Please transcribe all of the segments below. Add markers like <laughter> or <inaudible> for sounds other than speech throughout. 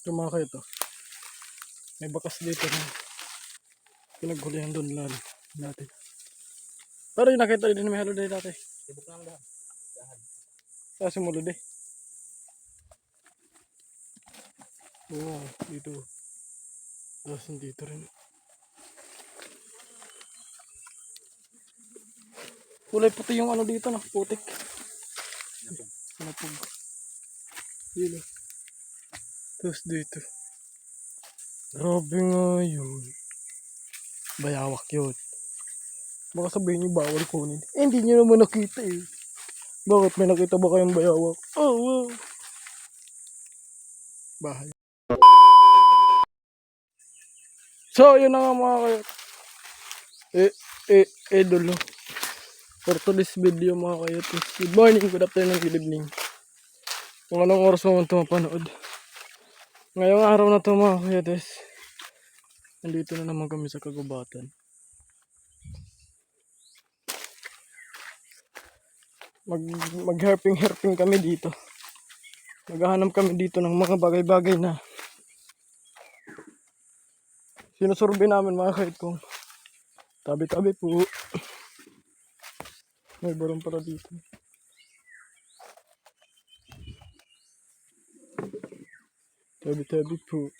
Ito mga kayo to. May bakas dito na pinaghulihan doon lalo natin. Pero yung nakita din may halo din dati. Tibok dahan. Sa simulod eh. Oo, dito. Tapos dito rin. Kulay puti yung ano dito na, putik. Sinapog. Eh. Tapos dito. Grabe nga yun. Bayawak yun. Baka sabihin niyo bawal kunin. Eh, hindi niyo naman nakita eh. Bakit may nakita ba kayong bayawak? Oh, wow. Bahay. So, yun na nga mga kayo. Eh, eh, eh, dulo. For today's video mga kayo. Good morning, good afternoon, good evening. Kung anong oras mo man ito mapanood. Ngayong araw na ito mga kayo, tes. Nandito na naman kami sa kagubatan. mag mag-herping herping kami dito. Maghahanap kami dito ng mga bagay-bagay na sinusurvey namin mga kahit kung tabi-tabi po. May barong pala dito. Tabi-tabi po.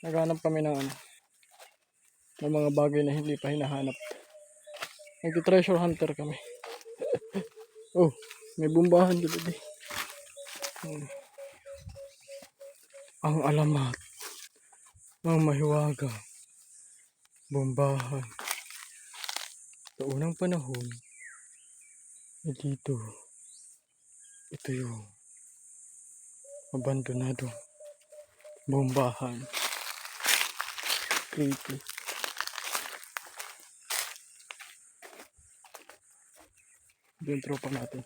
Naghanap kami ng ano ng mga bagay na hindi pa hinahanap. Nag-treasure hunter kami. <laughs> oh, may bumbahan dito di. Hmm. Ang alamat ng mahiwaga bombahan sa unang panahon dito ito yung abandonado bombahan creepy yung tropa natin.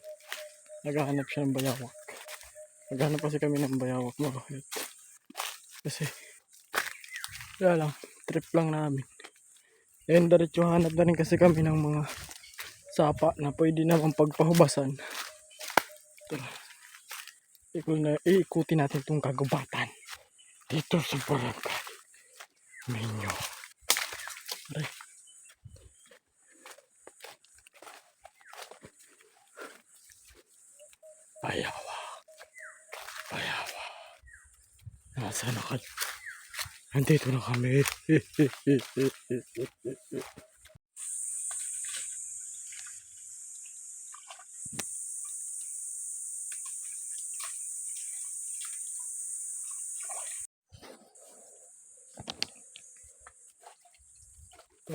Naghahanap siya ng bayawak. Naghahanap kasi kami ng bayawak mga kahit. Kasi, wala lang, trip lang namin. And diretso hanap na rin kasi kami ng mga sapa na pwede naman pagpahubasan. Tara. Ikul na, iikutin natin itong kagubatan. Dito sa barangay. Minyo. Aray. Bayawa. Bayawa. Nasaan na ka? Nandito na kami. <laughs>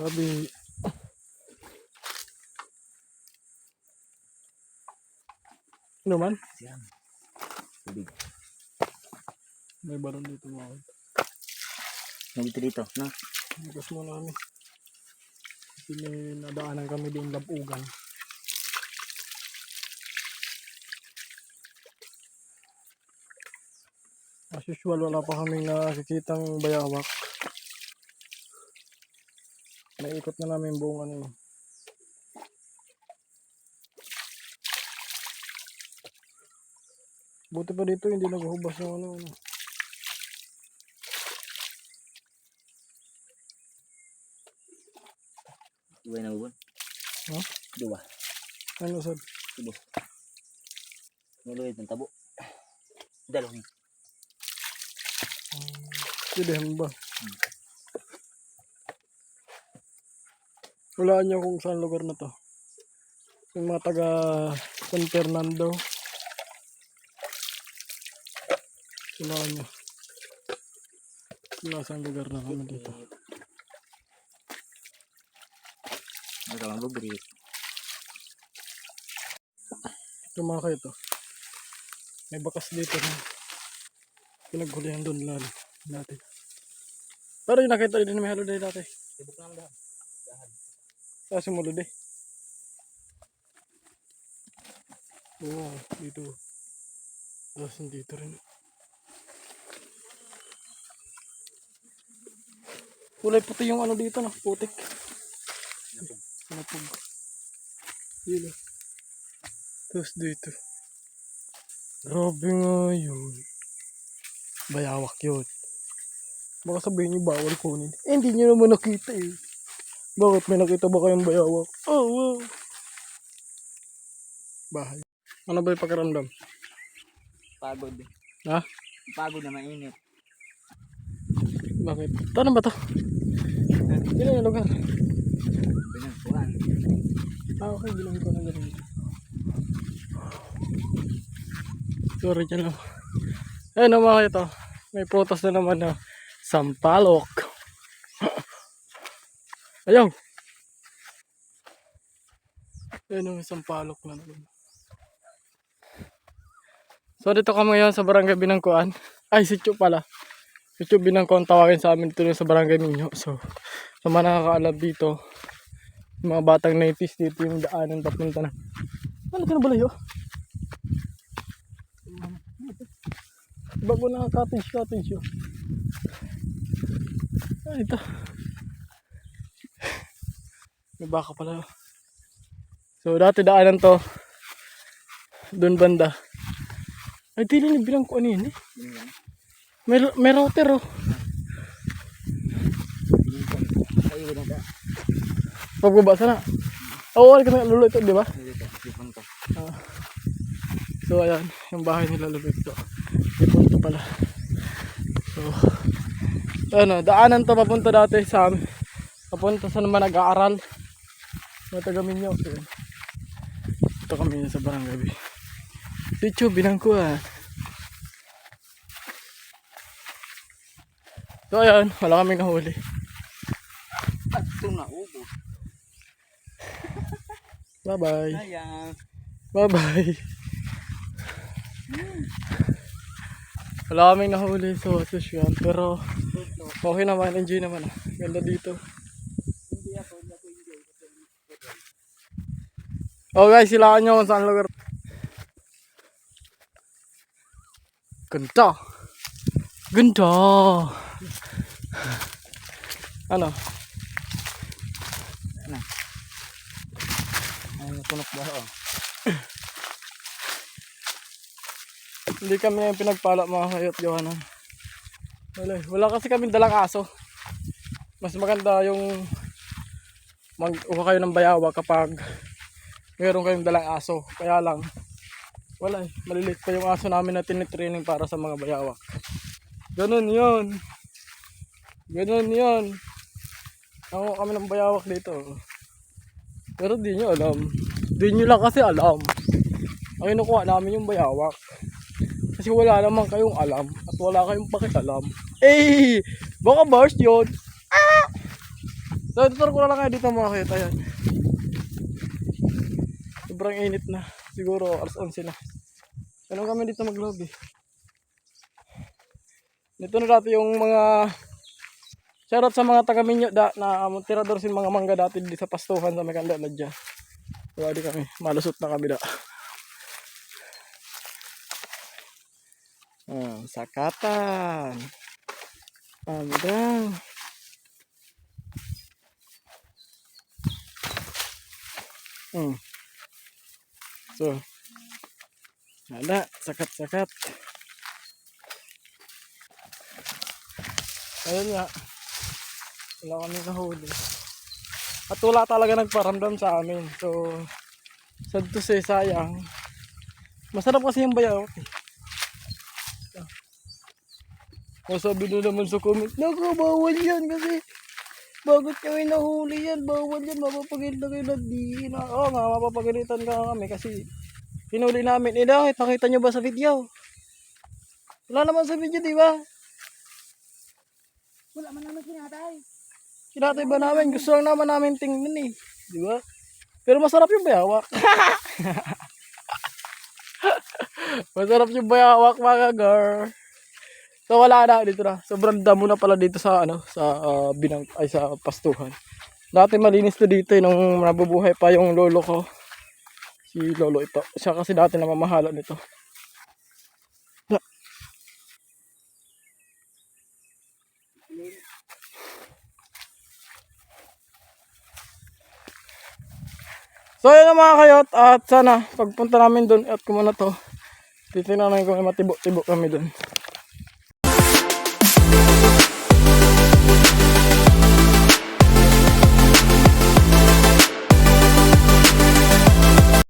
Sabi, ano man? Siyan. Tubig. May balon dito mga Nandito dito, no? Bukas muna kami. Kasi may nadaanan kami doon labugan. As usual, wala pa kaming nakikitang bayawak. Naikot na namin buong ano. eh. Buti pa dito hindi naghubas ng ano. ano. Dua na bubon. Ha? Dua. Ano sad? Tubo. Nuluid ng tabo. Dalawang. Pilihan ba? Walaan niyo kung saan lugar na to. Yung mga taga San Fernando. Walaan niyo. Wala saan lugar na kami dito. Dalawang bubrit. Ito mga kayo to. May bakas dito na pinaghulihan doon lalo natin. Pero yung nakita din may halo din dati. Tibok lang dahan. Sa simulod eh. Oo, dito. Tapos dito rin. Kulay puti yung ano dito na, putik. Sinapog. Yun eh. Tapos dito. Grabe nga yun. Bayawak yun. Baka sabihin niyo bawal kunin. Eh, hindi niyo naman nakita eh. Bakit may nakita ba kayong bayawak? Oh, wow. Bahay. Ano ba yung pakiramdam? Pagod. Ha? Pagod na mainit. Bakit? Tanong ba to? Ilan yung lugar? Pinagpuan. Ah, okay. Bilang ko na ganun. Sorry dyan lang. Ayun mga ito. May prutas na naman na sampalok. Ayaw! Ayun ang sampalok na naman. So dito kami ngayon sa barangay Binangkuan. Ay, si Chu pala. Si Chu Binangkuan tawagin sa amin dito sa barangay Minyo. So, sa mga nakakaalam dito, mga batang 90s dito yung daanan papunta na. Ano ka na balayo? Bago na cottage cottage yun. Ah, ito. May baka pala. So dati daanan to. Doon banda. Ay, di na bilang ko ano yun eh. May, may router oh. Pagbaba sana. Oo, oh, kami lulo ito, di ba? Ah. So ayan, yung bahay nila to. Ito pala. So, ano, daanan to papunta dati sa amin. Papunta sa naman nag-aaral. Mga taga Minyo. So, yun. ito kami sa barangay. Dicho, binangko ah. So ayan, wala kaming nahuli. At ito na, ubos. <laughs> Bye bye. Sayang. Bye bye. Wala kaming nahuli so sus yan. Pero okay naman, enjoy naman. Ganda dito. Hindi ako, hindi ako enjoy. Oh guys, silaan nyo kung saan lugar. Ganda. Ganda. Ano? Ay, napunok ba ako? Hindi kami yung pinagpala mga kayot Johanan. Wala, wala kasi kami dalang aso. Mas maganda yung mag-uha kayo ng bayawa kapag meron kayong dalang aso. Kaya lang, wala eh. Malilit pa yung aso namin na tinitraining para sa mga bayawak. Ganun yon Ganun yon Ako kami ng bayawak dito. Pero di nyo alam. Di nyo lang kasi alam. Ang kinukuha namin yung bayawak. Kasi wala naman kayong alam at wala kayong pakialam. Eh! Baka bars yun! Ah! So, tutur ko na lang kayo dito mga kayot. Ayan. Sobrang init na. Siguro alas 11 na. Ganun kami dito mag-lobby. Dito na dati yung mga Shoutout sa mga taga Minyo da, na um, tirador sin mga mangga dati di sa pastuhan sa Meganda na dyan. Wala kami. Malusot na kami da. Ah, sakatan. Pandang. Hmm. So. Ada, sakat-sakat. Ayun nga. Wala kami nahuli. At wala talaga nagparamdam sa amin. So, sad to say, sayang. Masarap kasi yung bayaw. O sabi na naman sa comment, Naku, bawal yan kasi bakit kami nahuli yan? Bawal yan, mapapagalitan kayo ng diin. Oo nga, mapapagalitan ka kami kasi hinuli namin. Eh, bakit? Nakita nyo ba sa video? Wala naman sa video, di ba? Wala man naman sinatay. Kinatay ba namin? Gusto lang naman namin tingnan eh. Di ba? Pero masarap yung bayawak. <laughs> <laughs> masarap yung bayawak mga girl. So wala na dito na. Sobrang damo na pala dito sa ano sa ah, binang ay sa pastuhan. Dati malinis to dito eh, nung nabubuhay pa yung lolo ko. Si lolo ito. Siya kasi dati namamahala nito. So yun mga kayot at sana pagpunta namin doon at kumuna to titignan namin kung may matibo-tibo kami doon.